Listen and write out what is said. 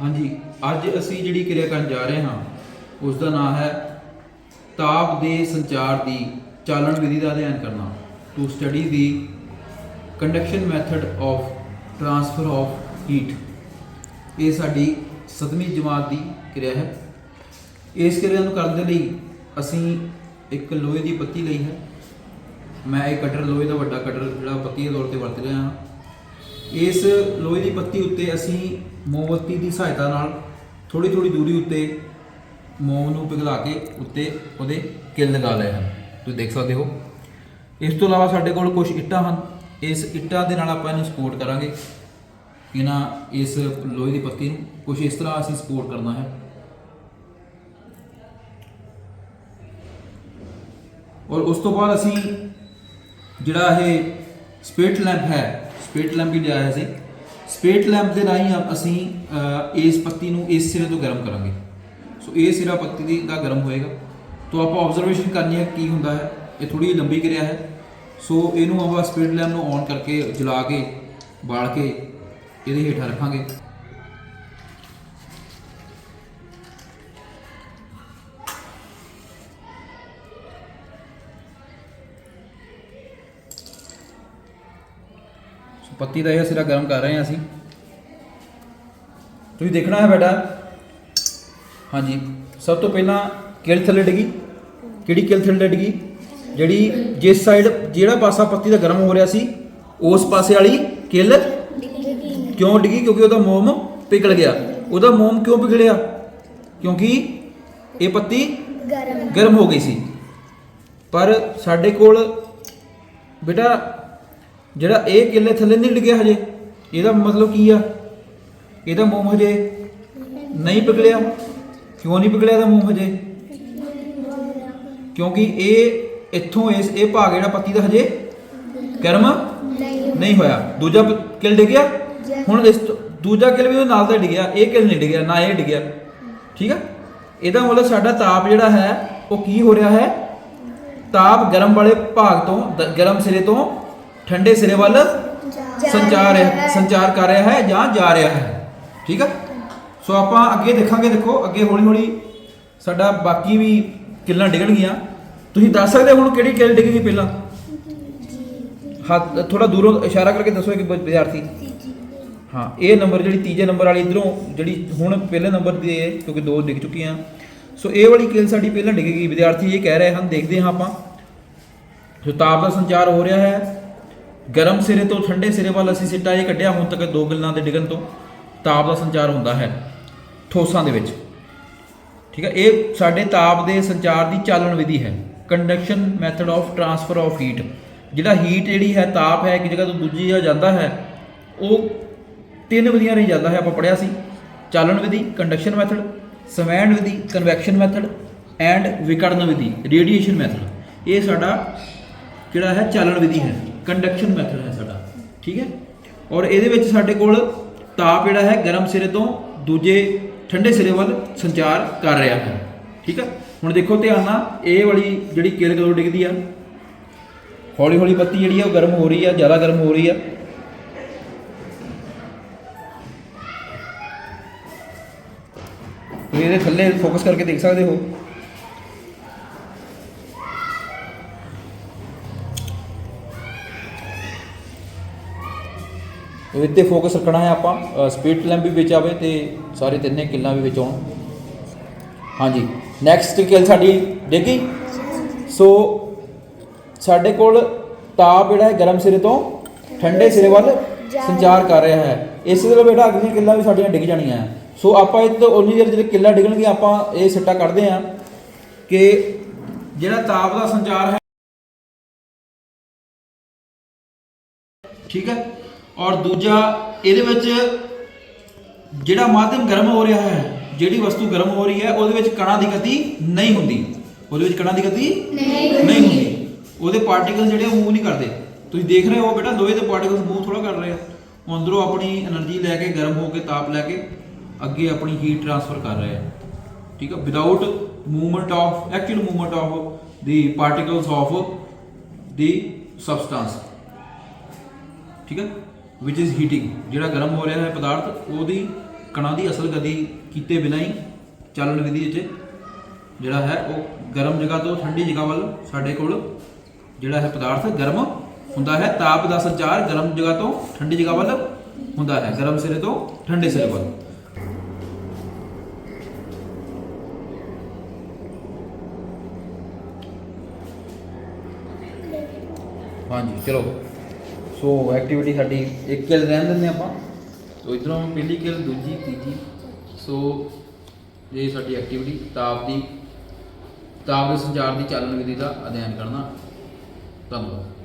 ਹਾਂਜੀ, ਅੱਜ ਅਸੀਂ ਜਿਹੜੀ ਕਿਰਿਆ ਕਰਨ ਜਾ ਰਹੇ ਹਾਂ ਉਸ ਦਾ ਨਾਮ ਹੈ ਤਾਪ ਦੇ ਸੰਚਾਰ ਦੀ ਚਾਲਣ ਵਿਧੀ ਦਾ ਅਧਿਐਨ ਕਰਨਾ। To study the conduction method of transfer of heat ਇਹ ਸਾਡੀ 7ਵੀਂ ਜਮਾਤ ਦੀ ਕਿਰਿਆ ਹੈ। ਇਸ ਕਿਰਿਆ ਨੂੰ ਕਰਨ ਦੇ ਲਈ ਅਸੀਂ ਇੱਕ ਲੋਹੇ ਦੀ ਪੱਤੀ ਲਈ ਹੈ। ਮੈਂ ਇਹ ਕਟਰ, ਲੋਹੇ ਦਾ ਵੱਡਾ ਕਟਰ ਜਿਹੜਾ ਪੱਤੀ ਦੇ ਤੌਰ ਤੇ ਵਰਤ ਰਿਹਾ ਹਾਂ। ਇਸ ਲੋਹੇ ਦੀ ਪੱਤੀ ਉੱਤੇ ਅਸੀਂ ਮੋਮਬੱਤੀ ਦੀ ਸਹਾਇਤਾ ਨਾਲ ਥੋੜੀ ਥੋੜੀ ਦੂਰੀ ਉੱਤੇ ਮੋਮ ਨੂੰ ਪਿਘਲਾ ਕੇ ਉੱਤੇ ਉਹਦੇ ਕਿੱਲ ਲਗਾ ਲਏ ਹਨ। ਤੁਸੀਂ ਦੇਖ ਸਕਦੇ ਹੋ। ਇਸ ਤੋਂ ਇਲਾਵਾ ਸਾਡੇ ਕੋਲ ਕੁਝ ਇੱਟਾਂ ਹਨ। ਇਸ ਇੱਟਾਂ ਦੇ ਨਾਲ ਆਪਾਂ ਇਹਨੂੰ ਸਪੋਰਟ ਕਰਾਂਗੇ। ਇਹਨਾਂ ਇਸ ਲੋਹੇ ਦੀ ਪੱਤੀ ਨੂੰ ਕੁਝ ਇਸ ਤਰ੍ਹਾਂ ਅਸੀਂ ਸਪੋਰਟ ਕਰਨਾ ਹੈ। ਔਰ ਉਸ ਤੋਂ ਬਾਅਦ ਅਸੀਂ ਜਿਹੜਾ ਇਹ ਸਪਿਰਿਟ ਲੈਂਪ ਹੈ ਸਪੇਟ ਲੈਂਪ ਵੀ ਲਿਆਇਆ ਸੀ। ਸਪੇਟ ਲੈਂਪ ਦੇ ਰਾਹੀਂ ਆਪ- ਅਸੀਂ ਇਸ ਪੱਤੀ ਨੂੰ ਇਸ ਸਿਰੇ ਤੋਂ ਗਰਮ ਕਰਾਂਗੇ। ਸੋ ਇਹ ਸਿਰਾ ਪੱਤੀ ਦੀ ਦਾ ਗਰਮ ਹੋਏਗਾ। ਤੋਂ ਆਪਾਂ ਆਬਜ਼ਰਵੇਸ਼ਨ ਕਰਨੀ ਹੈ ਕੀ ਹੁੰਦਾ ਹੈ। ਇਹ ਥੋੜੀ ਲੰਬੀ ਕਿਰਿਆ ਹੈ। ਸੋ ਇਹਨੂੰ ਆਪਾਂ ਸਪਿਰਿਟ ਲੈਂਪ ਨੂੰ ਔਨ ਕਰਕੇ ਜਲਾ ਕੇ, ਬਾਲ ਕੇ, ਇਹਦੇ ਹੇਠਾਂ ਰੱਖਾਂਗੇ। ਪੱਤੀ ਦਾ ਇਹ ਸਿਰਾ ਗਰਮ ਕਰ ਰਹੇ ਹਾਂ ਅਸੀਂ। ਤੁਸੀਂ ਦੇਖਣਾ ਹੈ ਬੇਟਾ। ਹਾਂਜੀ ਸਭ ਤੋਂ ਪਹਿਲਾਂ ਕਿਲ ਥੱਲੇ ਡਿੱਗੀ? ਕਿਹੜੀ ਕਿਲ ਥੱਲੇ ਡਿੱਗੀ? ਜਿਹੜੀ ਜਿਸ ਸਾਈਡ ਜਿਹੜਾ ਪਾਸਾ ਪੱਤੀ ਦਾ ਗਰਮ ਹੋ ਰਿਹਾ ਸੀ ਉਸ ਪਾਸੇ ਵਾਲੀ ਕਿਲ ਕਿਉਂ ਡਿੱਗੀ? ਕਿਉਂਕਿ ਉਹਦਾ ਮੋਮ ਪਿਘਲ ਗਿਆ। ਉਹਦਾ ਮੋਮ ਕਿਉਂ ਪਿਘਲਿਆ? ਕਿਉਂਕਿ ਇਹ ਪੱਤੀ ਗਰਮ। ਗਰਮ ਹੋ ਗਈ ਸੀ। ਪਰ ਸਾਡੇ ਕੋਲ ਬੇਟਾ ਜਿਹੜਾ ਇਹ ਕਿੱਲੇ ਥੱਲੇ ਨਹੀਂ ਡਿੱਗਿਆ ਹਜੇ, ਇਹਦਾ ਮਤਲਬ ਕੀ ਆ? ਇਹਦਾ ਮੋਮ ਹਜੇ ਨਹੀਂ ਪਿਘਲਿਆ? ਕਿਉਂ ਨਹੀਂ ਪਿਘਲਿਆ ਇਹਦਾ ਮੋਮ ਹਜੇ? ਕਿਉਂਕਿ ਇਹ ਇੱਥੋਂ ਇਸ, ਇਹ ਭਾਗ ਜਿਹੜਾ ਪੱਤੀ ਦਾ ਹਜੇ ਗਰਮ ਨਹੀਂ ਹੋਇਆ। ਦੂਜਾ ਪ- ਕਿੱਲ ਡਿੱਗਿਆ ਹੁਣ ਇਸ ਦੂਜਾ ਕਿੱਲ ਵੀ ਉਹ ਨਾਲ ਦਾ ਡਿੱਗਿਆ ਇਹ ਕਿੱਲ ਨਹੀਂ ਡਿੱਗਿਆ, ਨਾ ਇਹ ਡਿੱਗਿਆ। ਠੀਕ ਆ? ਇਹਦਾ ਮਤਲਬ ਸਾਡਾ ਤਾਪ ਜਿਹੜਾ ਹੈ, ਉਹ ਕੀ ਹੋ ਰਿਹਾ ਹੈ? ਤਾਪ ਗਰਮ ਵਾਲੇ ਭਾਗ ਤੋਂ ਗਰਮ ਸਿਰੇ ਤੋਂ ਠੰਡੇ ਸਿਰੇ ਵੱਲ ਸੰਚਾਰ ਹੈ ਸੰਚਾਰ ਕਰ ਰਿਹਾ ਹੈ ਜਾਂ ਜਾ ਰਿਹਾ ਹੈ। ਠੀਕ ਆ? ਸੋ ਆਪਾਂ ਅੱਗੇ ਦੇਖਾਂਗੇ ਦੇਖੋ ਅੱਗੇ ਹੌਲੀ ਹੌਲੀ ਸਾਡਾ ਬਾਕੀ ਵੀ ਕਿੱਲਾਂ ਡਿੱਗਣਗੀਆਂ। ਤੁਸੀਂ ਦੱਸ ਸਕਦੇ ਹੋ ਹੁਣ ਕਿਹੜੀ ਕਿੱਲ ਡਿੱਗ ਪਹਿਲਾਂ? ਹੱਥ ਥੋੜਾ ਦੂਰੋਂ ਇਸ਼ਾਰਾ ਕਰਕੇ ਦੱਸੋ ਬ- ਵਿਦਿਆਰਥੀ। ਹਾਂ ਇਹ ਨੰਬਰ ਜਿਹੜੀ ਤੀਜੇ ਨੰਬਰ ਵਾਲੀ ਇਧਰੋਂ ਜਿਹੜੀ ਹੁਣ ਪਹਿਲੇ ਨੰਬਰ ਦੀ ਹੈ ਕਿਉਂਕਿ ਦੋ ਡਿੱਗ ਚੁੱਕੀਆਂ। ਸੋ ਇਹ ਵਾਲੀ ਕਿੱਲ ਸਾਡੀ ਪਹਿਲਾਂ ਡਿੱਗ ਗਈ ਵਿਦਿਆਰਥੀ ਇਹ ਕਹਿ ਰਹੇ ਹਨ ਦੇਖਦੇ ਹਾਂ ਆਪਾਂ। ਜੋ ਤਾਪ ਦਾ ਸੰਚਾਰ ਹੋ ਰਿਹਾ ਹੈ ਗਰਮ ਸਿਰੇ ਤੋਂ ਠੰਡੇ ਸਿਰੇ ਵੱਲ ਅਸੀਂ ਸਿੱਟਾ ਇਹ ਕੱਢਿਆ, ਹੁਣ ਤੱਕ ਦੋ ਗੱਲਾਂ ਦੇ ਡਿੱਗਣ ਤੋਂ ਤਾਪ ਦਾ ਸੰਚਾਰ ਹੁੰਦਾ ਹੈ, ਠੋਸਾਂ ਦੇ ਵਿੱਚ। ਠੀਕ ਹੈ, ਇਹ ਸਾਡੇ ਤਾਪ ਦੇ ਸੰਚਾਰ ਦੀ ਚਾਲਣ ਵਿਧੀ ਹੈ। Conduction method of transfer of heat ਜਿਹੜਾ ਹੀਟ ਜਿਹੜੀ ਹੈ, ਤਾਪ ਹੈ, ਇੱਕ ਜਗ੍ਹਾ ਤੋਂ ਦੂਜੀ ਜਗ੍ਹਾ ਜਾਂਦਾ ਹੈ, ਉਹ ਤਿੰਨ ਵਿਧੀਆਂ ਰਹੀ ਜਾਂਦਾ ਹੈ, ਆਪਾਂ ਪੜਿਆ ਸੀ। ਚਾਲਣ ਵਿਧੀ ਕੰਡਕਸ਼ਨ ਮੈਥਡ ਸਮੈਣ ਵਿਧੀ ਕਨਵੈਕਸ਼ਨ ਮੈਥਡ ਐਂਡ ਵਿਕਰਣ ਵਿਧੀ ਰੇਡੀਏਸ਼ਨ ਮੈਥਡ ਇਹ ਸਾਡਾ ਜਿਹੜਾ ਹੈ, ਚਾਲਣ ਵਿਧੀ ਹੈ। ਕੰਡਕਸ਼ਨ ਮੈਥਡ ਹੈ ਸਾਡਾ, ਠੀਕ ਹੈ? ਔਰ ਇਹਦੇ ਵਿੱਚ ਸਾਡੇ ਕੋਲ ਤਾਪ ਜਿਹੜਾ ਹੈ ਗਰਮ ਸਿਰੇ ਤੋਂ ਦੂਜੇ ਠੰਡੇ ਸਿਰੇ ਵੱਲ ਸੰਚਾਰ ਕਰ ਰਿਹਾ ਹੈ, ਠੀਕ ਹੈ? ਹੁਣ ਦੇਖੋ ਧਿਆਨ ਨਾਲ, ਇਹ ਵਾਲੀ ਜਿਹੜੀ ਕਿਲ ਕਦੋਂ ਡਿੱਗਦੀ ਆ? ਹੌਲੀ ਹੌਲੀ ਬੱਤੀ ਜਿਹੜੀ ਆ ਉਹ ਗਰਮ ਹੋ ਰਹੀ ਆ, ਜ਼ਿਆਦਾ ਗਰਮ ਹੋ ਰਹੀ ਆ। ਤੁਸੀਂ ਇਹਦੇ ਥੱਲੇ ਫੋਕਸ ਕਰਕੇ ਦੇਖ ਸਕਦੇ ਹੋ। ਤੇ ਫੋਕਸ ਰੱਖਣਾ ਹੈ ਆਪਾਂ ਸਪੀਡ ਲੈਂਪ ਵੀ ਵਿੱਚ ਆਵੇ ਤੇ ਸਾਰੇ ਤਿੰਨੇ ਕਿੱਲਾਂ ਵੀ ਵਿੱਚ ਆਉਣ। ਹਾਂਜੀ ਨੈਕਸਟ ਕਿੱਲ ਸਾਡੀ ਡਿੱਗੀ ਸੋ ਸਾਡੇ ਕੋਲ ਤਾਪ ਜਿਹੜਾ ਹੈ ਗਰਮ ਸਿਰੇ ਤੋਂ ਠੰਡੇ ਸਿਰੇ ਵੱਲ ਸੰਚਾਰ ਕਰ ਰਿਹਾ ਹੈ। ਇਸੇ ਤਰ੍ਹਾਂ ਬੇਟਾ ਅਗਲੀਆਂ ਕਿੱਲਾਂ ਵੀ ਸਾਡੀਆਂ ਡਿੱਗ ਜਾਣੀਆਂ ਹੈ। ਸੋ ਆਪਾਂ ਇਹ ਤੋਂ ਉਨੀ ਦੇਰ ਜਿਹੜੇ ਕਿੱਲਾਂ ਡਿੱਗਣਗੀਆਂ, ਆਪਾਂ ਇਹ ਸਿੱਟਾ ਕੱਢਦੇ ਹਾਂ ਕਿ ਜਿਹੜਾ ਤਾਪ ਦਾ ਸੰਚਾਰ ਹੈ, ਠੀਕ ਹੈ? ਔਰ ਦੂਜਾ ਇਹਦੇ ਵਿੱਚ ਜਿਹੜਾ ਮਾਧਿਅਮ ਗਰਮ ਹੋ ਰਿਹਾ ਹੈ ਜਿਹੜੀ ਵਸਤੂ ਗਰਮ ਹੋ ਰਹੀ ਹੈ ਉਹਦੇ ਵਿੱਚ ਕਣਾਂ ਦੀ ਗਤੀ ਨਹੀਂ ਹੁੰਦੀ। ਉਹਦੇ ਵਿੱਚ ਕਣਾਂ ਦੀ ਗਤੀ ਨਹੀਂ ਹੁੰਦੀ। ਉਹਦੇ ਪਾਰਟੀਕਲ ਜਿਹੜੇ ਮੂਵ ਨਹੀਂ ਕਰਦੇ। ਤੁਸੀਂ ਦੇਖ ਰਹੇ ਹੋ ਬੇਟਾ ਲੋਹੇ ਦੇ ਪਾਰਟੀਕਲ ਮੂਵ ਥੋੜਾ ਕਰ ਰਹੇ ਆ। ਉਹ ਅੰਦਰੋਂ ਆਪਣੀ એનર્ਜੀ ਲੈ ਕੇ ਗਰਮ ਹੋ ਕੇ ਤਾਪ ਲੈ ਕੇ ਅੱਗੇ ਆਪਣੀ ਹੀਟ ਟ੍ਰਾਂਸਫਰ ਕਰ ਰਹੇ ਆ। ਠੀਕ ਆ? Without movement of actual movement of the particles of the substance ਠੀਕ ਹੈ ਵਿਚ ਇਜ਼ ਹੀਟਿੰਗ ਜਿਹੜਾ ਗਰਮ ਹੋ ਰਿਹਾ ਹੈ ਪਦਾਰਥ, ਉਹਦੀ ਕਣਾਂ ਦੀ ਅਸਲ ਗਤੀ ਕੀਤੇ ਬਿਨਾਂ ਹੀ ਚੱਲਣ ਵਿਧੀ ਵਿੱਚ ਜਿਹੜਾ ਹੈ ਉਹ ਗਰਮ ਜਗ੍ਹਾ ਤੋਂ ਠੰਡੀ ਜਗ੍ਹਾ ਵੱਲ ਸਾਡੇ ਕੋਲ ਜਿਹੜਾ ਹੈ ਪਦਾਰਥ ਗਰਮ ਹੁੰਦਾ ਹੈ। ਤਾਪ ਦਾ ਸੰਚਾਰ ਗਰਮ ਜਗ੍ਹਾ ਤੋਂ ਠੰਡੀ ਜਗ੍ਹਾ ਵੱਲ ਹੁੰਦਾ ਹੈ। ਗਰਮ ਸਿਰੇ ਤੋਂ ਠੰਡੇ ਸਿਰੇ ਵੱਲ। ਹਾਂਜੀ, ਚਲੋ। ਸੋ ਐਕਟੀਵਿਟੀ ਸਾਡੀ ਇੱਕ ਕਿਲ ਰਹਿਣ ਦਿੰਦੇ ਆਪਾਂ। ਸੋ ਇਧਰੋਂ ਪਹਿਲੀ ਕਿਲ, ਦੂਜੀ, ਤੀਜੀ। ਸੋ ਇਹ ਸਾਡੀ ਐਕਟੀਵਿਟੀ ਤਾਪ ਦੀ ਤਾਪ ਦੇ ਸੰਚਾਰ ਦੀ ਚਾਲਨ ਵਿਧੀ ਦਾ ਅਧਿਐਨ ਕਰਨਾ। ਧੰਨਵਾਦ।